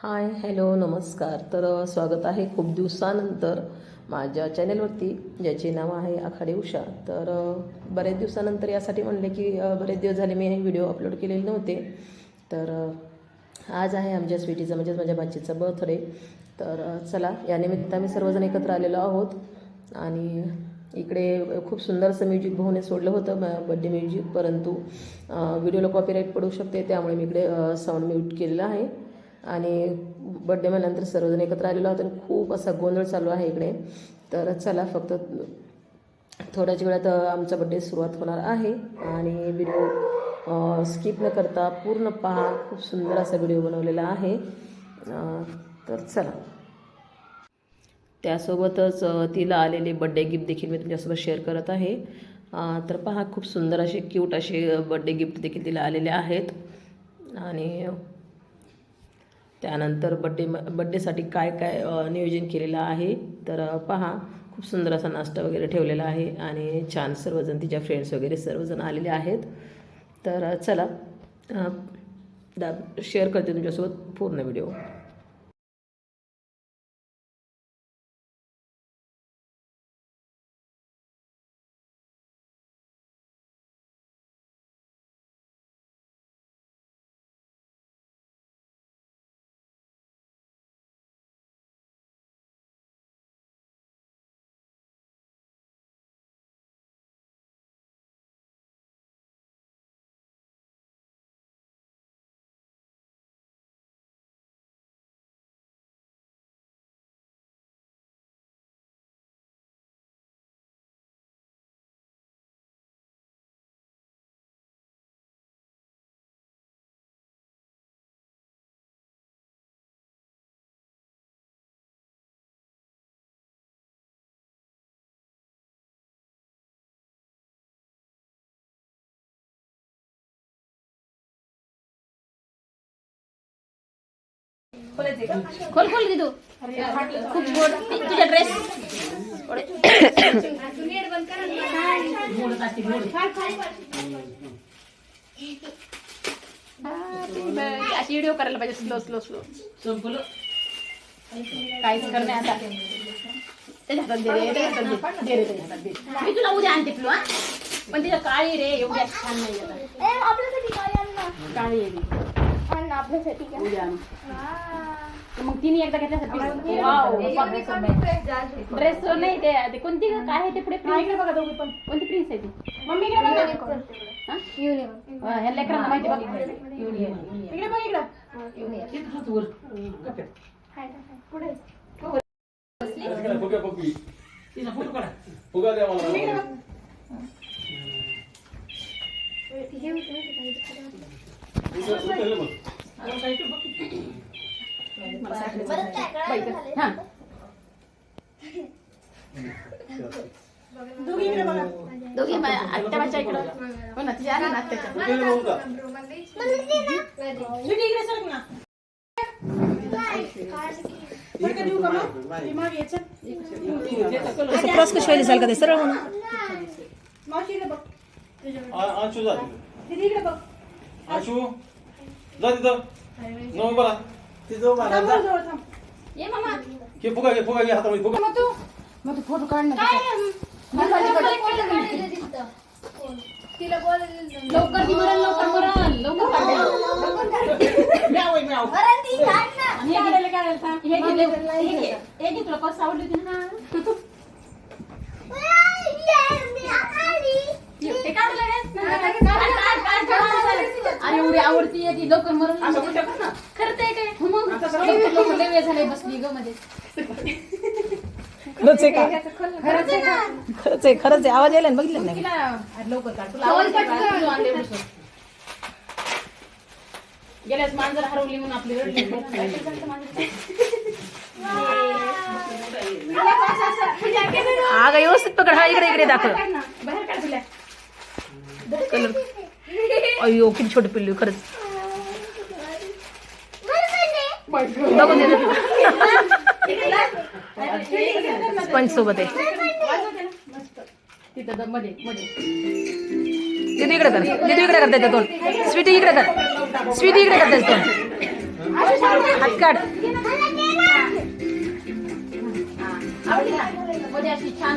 Hi hello नमस्कार. तर स्वागत आहे खूप दिवसानंतर माझ्या चॅनेलवरती ज्याचे नाव आहे आखाडे उषा. तर बऱ्याच दिवसानंतर यासाठी म्हणले की बरेच दिवस झाले मी हे व्हिडिओ अपलोड केलेले नव्हते. तर आज आहे आमच्या स्वीटीचा म्हणजेच माझ्या बाचीचा बर्थडे. तर चला या निमित्त आम्ही सर्वजण एकत्र आलेलो आहोत. आणि इकडे खूप सुंदरसं म्युझिक भाऊने सोडलं होतं बड्डे म्युझिक. परंतु व्हिडिओला कॉपीराईट पडू शकते त्यामुळे मी इकडे साऊंड म्यूट केलेला आहे. आणि बड्डे म्हणल्यानंतर सर्वजण एकत्र आलेलो आहोत आणि खूप असा गोंधळ चालू आहे इकडे. तर चला फक्त थोड्याच वेळात आमचा बड्डे सुरुवात होणार आहे. आणि व्हिडिओ स्किप न करता पूर्ण पहा. खूप सुंदर असा व्हिडिओ बनवलेला आहे. तर चला. त्यासोबतच तिला आलेले बड्डे गिफ्ट देखील मी तुमच्यासोबत शेअर करत आहे. तर पहा खूप सुंदर असे क्यूट असे बड्डे गिफ्ट देखील तिला आलेले आहेत. आणि त्यानंतर बड्डे बड्डेसाठी काय काय नियोजन केलेलं आहे तर पहा. खूप सुंदर असा नाश्ता वगैरे ठेवलेला आहे आणि छान सर्वजण तिच्या फ्रेंड्स वगैरे सर्वजण आलेले आहेत. तर चला दा शेअर करते तुमच्यासोबत पूर्ण व्हिडिओ खोल खोल दे तू खूप गोड. तुझा ड्रेस अशी व्हिडिओ करायला पाहिजे. स्लो स्लो स्लो काहीच करणे आता. त्याच्या हातात दे रे, त्याच्या हातात दे. दे रे, त्याच्या हातात दे. मी तुला उद्या आणते पिलू हा. पण तिला काळी रे एवढी अशी छान नाही आता आपल्यासाठी काय आणलं काळी आहे आपल्यासाठी मग तिने एकदा घेतल्यासाठी ड्रेस नाही ते ते कोणती ग? काय आहे ते पुढे? प्रिन्स बघा दोघी पण. कोणती प्रिन्स आहे ती? मम्मी हा? हा, ह्या लेकरांना माहिती बघ. युनियन इकडे बघ पुढे. फुगा पप्पी फुगा द्या मला. हे होतं दोघी मा- आत्या माझ्या इकडं हो ना तिच्या ना आत्याच्या उचल. क्रॉस कशी व्हायला का ते सरळ म्हणून आ- अंशू जा तिथे. बरा उभा राहा, जा. ये मामा. घे फुगा घे फुगा घे हातामध्ये फुगा. मग तू. मग तू फोटो काढ ना तिला बोलायला लवकर ती मरण लवकर मरण. लवकर काढ. आणि हे घे, हे घे, लवकर, हे घे. हे घे, तुला पर्स आवडली होती ना. ते. आणि एवढी आवडती आहे ती लवकर मरण खरंच आहे काय? हो मग लवकर लवकर लय वेळ झालाय बसली ग मध्ये. खरंच आहे का? खरंच आहे का? खरंच आहे खरंच आहे. आवाज यायला ना बघितलं नाही तिला अरे लवकर काढ तुला आवडते का? तू आणले एवढं सोड. गेल्यास मांजर हरवली म्हणून आपली रडली? आग व्यवस्थित पकड. हा इकडे इकडे दाखव. बाहेर काढ तुला कलर. अयो किती छोटी पिल्लू खरंच. स्पंज सोबत आहे. इकडे कर तिथे इकडे करता दोन स्वीटी इकडे कर. स्वीटी इकडे करता येतो हात काढ. छान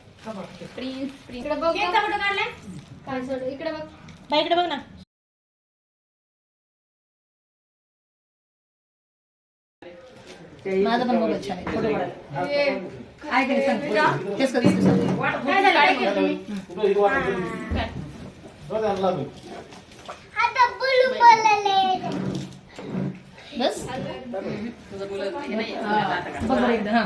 प्रिन्स प्रिन्स इकडे बघ केकचा फ़ोटो काढलाय काय सोड इकडे बघ बाईकडे बघ ना माझा पण मोबाईल छान आहे फ़ोटो काढायला काय केलं सांग केस कधी काय झालं काय केलं तुम्ही आता बोलू बोलले बस बघ एकदा हा